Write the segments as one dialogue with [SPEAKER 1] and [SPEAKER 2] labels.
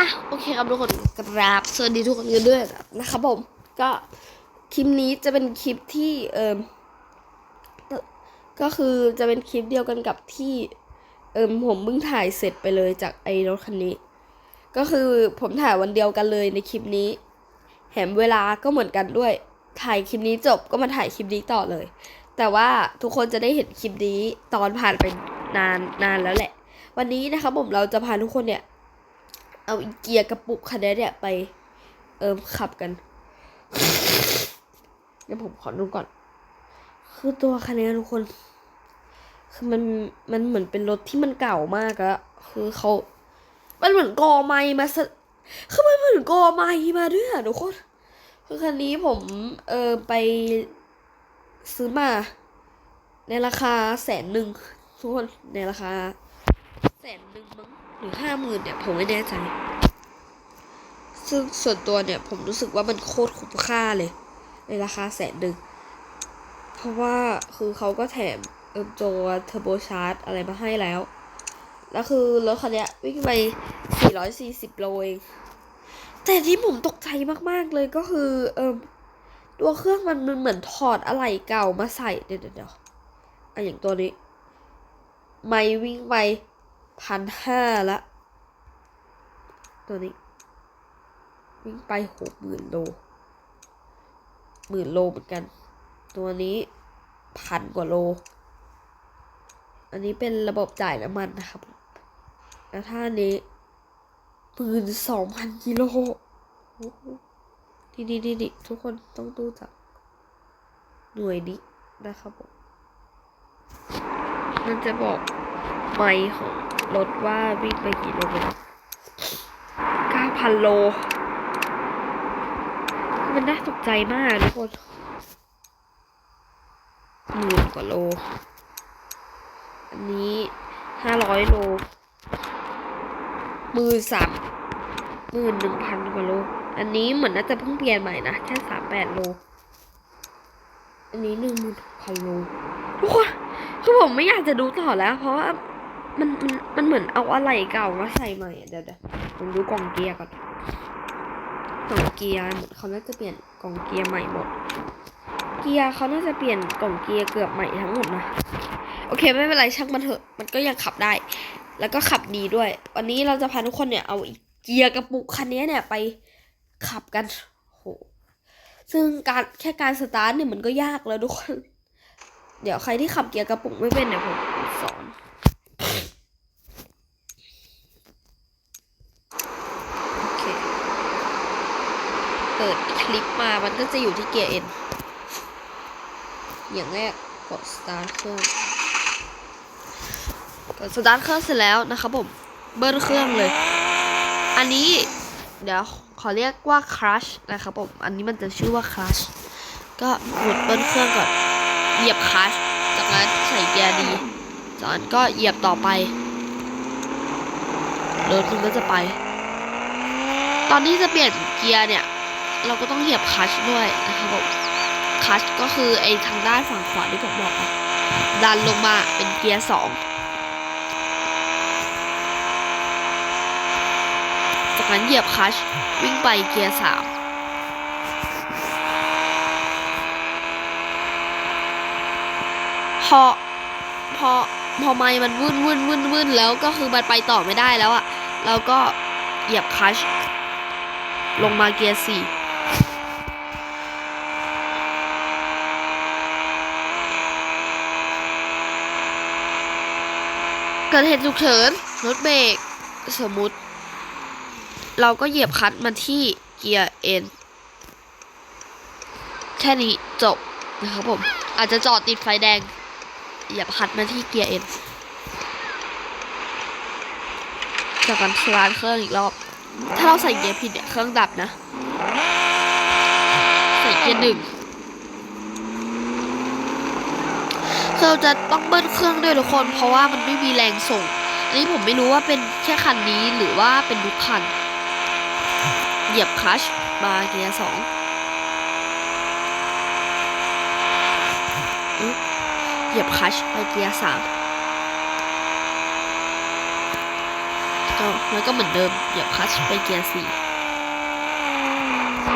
[SPEAKER 1] อะโอเคครับทุกคนกราบสวัสดีทุกคนกันด้วยนะครับผมก็คลิปนี้จะเป็นคลิปที่เอิมก็คือจะเป็นคลิปเดียวกันกับที่เอิมผมเพิ่งถ่ายเสร็จไปเลยจากไอ้รถคันนี้ ก็คือผมถ่ายวันเดียวกันเลยในคลิปนี้แถมเวลาก็เหมือนกันด้วย ถ่ายคลิปนี้จบก็มาถ่ายคลิปนี้ต่อเลย แต่ว่าทุกคนจะได้เห็นคลิปนี้ตอนผ่านไปนานนานแล้วแหละ วันนี้นะครับผมเราจะพาทุกคนเนี่ย เอาอีเกียร์กระปุกคันนี้เนี่ยไป เอิมขับกันเดี๋ยวผมขอดูก่อน คือตัวคันนี้ทุกคน คือมันมันเหมือนเป็นรถที่มันเก่ามากอะคือเขามันเหมือนกอไม้มาสคือมันเหมือนกอไม้มาด้วยอะทุกคนคือคันนี้ผมเออไปซื้อมา ในราคาแสนหนึ่งทุกคนในราคาแสนหนึ่งมั้ง หรือห้าหมื่นเนี่ยผมไม่แน่ใจ ซึ่งส่วนตัวเนี่ยผมรู้สึกว่ามันโคตรคุ้มค่าเลย ในราคาแสนหนึ่ง เพราะว่าคือเขาก็แถมเอิมตัวเทอร์โบชาร์จอะไรมาให้แล้ว แล้วคือรถคันเนี้ยวิ่งไป 440 โลเอง แต่ที่ผมตกใจมากๆเลยก็คือเอิมตัวเครื่องมันมันเหมือนถอดอะไหล่เก่ามาใส่ เดี๋ยวเดี๋ยวเดี๋ยวอะอย่างตัวนี้ ไม่วิ่งไป พันห้าละ ตัวนี้วิ่งไปหกหมื่นโลหมื่นโลเหมือนกัน ตัวนี้พันกว่าโล อันนี้เป็นระบบจ่ายน้ำมันนะครับ แล้วท่านี้หมื่นสองพันกิโลโอ้โหดีดีดีดีทุกคนต้องดูจากหน่วยนี้นะครับผม มันจะบอกไมของ รถว่าวิ่งไปกี่โลเมตรเก้าพันโล มันน่าตกใจมากทุกคนหมื่นกว่าโล อันนี้ห้าร้อยโลมื่นสามหมื่นหนึ่งพันกว่าโล อันนี้เหมือนน่าจะเพิ่งเปลี่ยนใหม่นะ แค่สามแปดโล อันนี้หนึ่งหมื่นพันโลทุกคนคือผมไม่อยากจะดูต่อแล้ว เพราะว่า มันมันมันเหมือนเอาอะไรเก่ามาใส่ใหม่เดี๋ยวเดี๋ยวผมดูกล่องเกียร์ก่อนกล่องเกียร์เหมือนเขาน่าจะเปลี่ยนกล่องเกียร์ใหม่หมด เกียร์เขาน่าจะเปลี่ยนกล่องเกียร์เกือบใหม่ทั้งหมดนะโอเคไม่เป็นไรช่างมันเถอะมันก็ยังขับได้ แล้วก็ขับดีด้วย วันนี้เราจะพาทุกคนเนี่ยเอาอีเกียร์กระปุกคันนี้เนี่ยไปขับกันโหซึ่งการแค่การสตาร์ทเนี่ยมันก็ยากแล้วทุกคน เดี๋ยวใครที่ขับเกียร์กระปุกไม่เป็นเดี๋ยผมสอน โอเค เปิดค ลิปมามันก็จะอยู่ที่เกียร์เอ็นอย่างแรกกดสตาร์ทเครื่องกดสตาร์ทเครื่องเสร็จแล้วนะครับผมเบิ้ลเครื่องเลย อันนี้เดี๋ยวขอเรียกว่าคลัชนะครับผมอันนี้มันจะชื่อว่าคลัชก็กดเบิ้ลเครื่องก่อนเหยียบคลัชจากนั้นใส่เกียร์ดีจากนั้นก็เหยียบต่อไปรถมันก็จะไป ตอนที่จะเปลี่ยนเกียร์เนี่ย เราก็ต้องเหยียบคัชด้วยนะครับผมคัชก็คือไอ้ทางด้านฝั่งขวาที่ผมบอกอะดันลงมาเป็นเกียร์สองจากนั้นเหยียบคัชวิ่งไปเกียร์สามพอพอพอไม้มันวุ่นวุ่นวุ่นวุ่นแล้วก็คือมันไปต่อไม่ได้แล้วอะเราก็เหยียบคัชลงมาเกียร์สี่ เกิดเหตุฉุกเฉินรถเบรกสมมุติ เราก็เหยียบคลัตช์มาที่เกียร์เอ็นแค่นี้จบนะครับผม อาจจะจอดติดไฟแดง เหยียบคลัตช์มาที่เกียร์เอ็นจากการสตาร์ทเครื่องอีกรอบ ถ้าเราใส่เกียร์ผิดเนี่ยเครื่องดับนะ ส่เกียร์หนึ่งเราจะต้องเบิ้ลเครื่องด้วยทุกคน เพราะว่ามันไม่มีแรงส่ง อันนี้ผมไม่รู้ว่าเป็นแค่คันนี้หรือว่าเป็นทุกคัน เหยียบคลัชมาเกียร์สองเหยียบคลัชไปเกียร์สามแล้วก็เหมือนเดิมเหยียบคลัชไปเกียร์สี่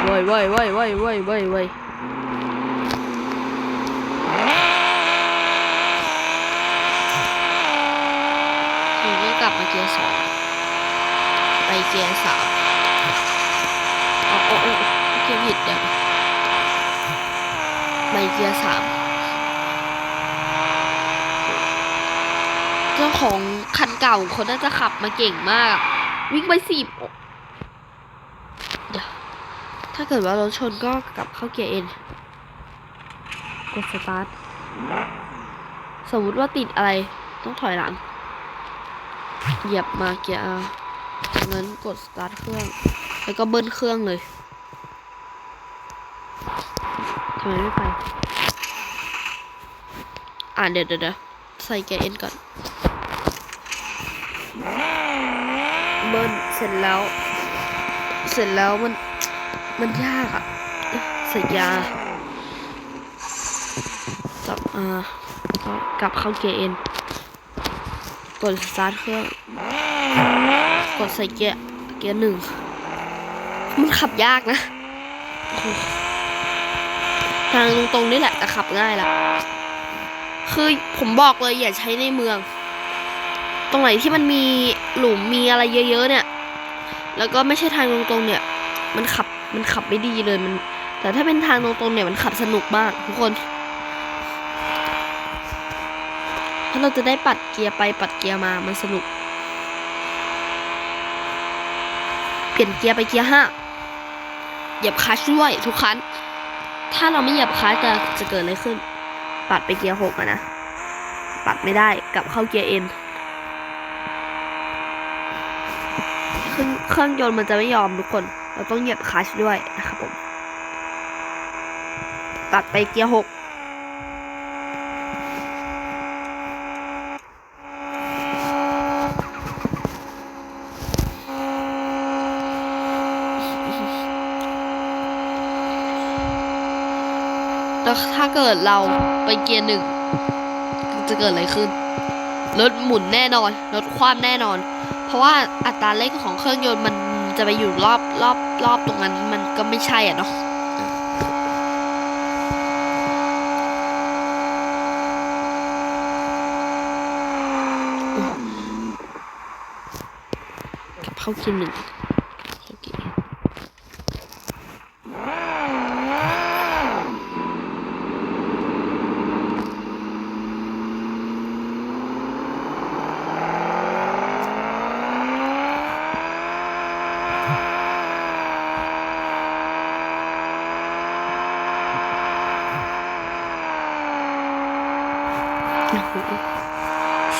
[SPEAKER 1] ว้ยว้ยว้ยว้ยว้ยว้ยว้ยทีนี้กลับมาเกียร์สองไปเกียร์สามอ๋ออ๋ออ๋อเกียร์ผิดเดี๋ยวไปเกียร์สามเจ้าของคันเก่าคนน่าจะขับมาเก่งมาก วิ่งไปสี่เดี๋ยว ถ้าเกิดว่ารถชนก็กลับเข้าเกียร์เอ็นกดสตาร์ท สมมติว่าติดอะไรต้องถอยหลัง เหยียบมาเกียร์ R จากนั้นกดสตาร์ทเครื่อง แล้วก็เบิ้ลเครื่องเลยทำไมไม่ไป อ่าเดี๋ยวเดี๋ยวเดี๋ยวใส่เกียร์เอ็นก่อน เบิ้ลเสร็จแล้ว เสร็จแล้วมัน มันยากอะส่ยาจับอ่ากลับเข้าเกียร์เอ็นกดสตาร์ทเครื่องกดใส่เกียร์เกียร์หนึ่งมันขับยากนะทางตรงๆนี่แหละแต่ขับง่ายละคือผมบอกเลยอย่าใช้ในเมือง ตรงไหนที่มันมีหลุมมีอะไรเยอะๆเนี่ย แล้วก็ไม่ใช่ทางตรงๆเนี่ย มันขับมันขับไม่ดีเลยมัน แต่ถ้าเป็นทางตรงๆเนี่ยมันขับสนุกมากทุกคนเพราะเราจะได้ปัดเกียร์ไปปัดเกียร์มามันสนุก เปลี่ยนเกียร์ไปเกียร์ห้าเหยียบคลัชด้วยทุกครั้งถ้าเราไม่เหยียบคลัชจะจะเกิดอะไรขึ้น ปัดไปเกียร์หกนะปัดไม่ได้กลับเข้าเกียร์เอ็นเครื่องเครื่องยนต์มันจะไม่ยอมทุกคน เราต้องเหยียบคลัชด้วยนะครับผม ตัดไปเกียร์หกแล้วถ้าเกิดเราไปเกียร์หนึ่งจะเกิดอะไรขึ้น รถหมุนแน่นอน รถคว่ำแน่นอน เพราะว่าอัตราเร่งของเครื่องยนต์มันจะไปอยู่รอบรอบ รอบตรงนั้นมันก็ไม่ใช่อะเนาะกลับเข้าเกียร์หนึ่งเข้าเกียร์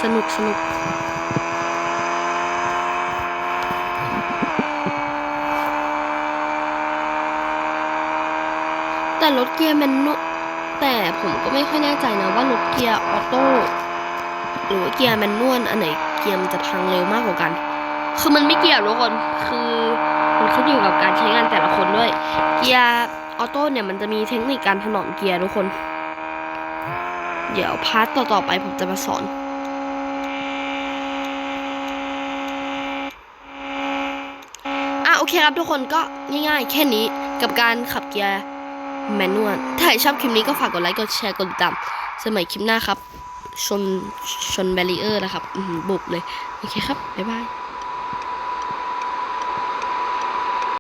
[SPEAKER 1] สนุ กสนุกแต่รถเกียร์แมนนวลแต่ผมก็ไม่ค่อยแน่ใจนะว่ารถเกียร์ออโต้หรือว่าเกียร์แมนนวลอันไหนเกียร์มันจะพังเร็วมากกว่ากัน คือมันไม่เกี่ยวทุกคนคือมันขึ้นอยู่กับการใช้งานแต่ละคนด้วย เกียร์ออโต้เนี่ยมันจะมีเทคนิคการถนอมเกียร์ทุกคน เดี๋ยวพาร์ทต่อๆไปผมจะมาสอน อะโอ เคครับทุกคนก็ง่ายๆ แค่นี้กับการขับเกียร์แมนนวลถ้าใครชอบคลิปนี้ก็ฝากกดไลค์กดแชร์กดติดตามสมัยคลิปหน้าครับ ชนชนแบรีเออร์นะครับบุกเลย โอเคครับ บ๊ายบาย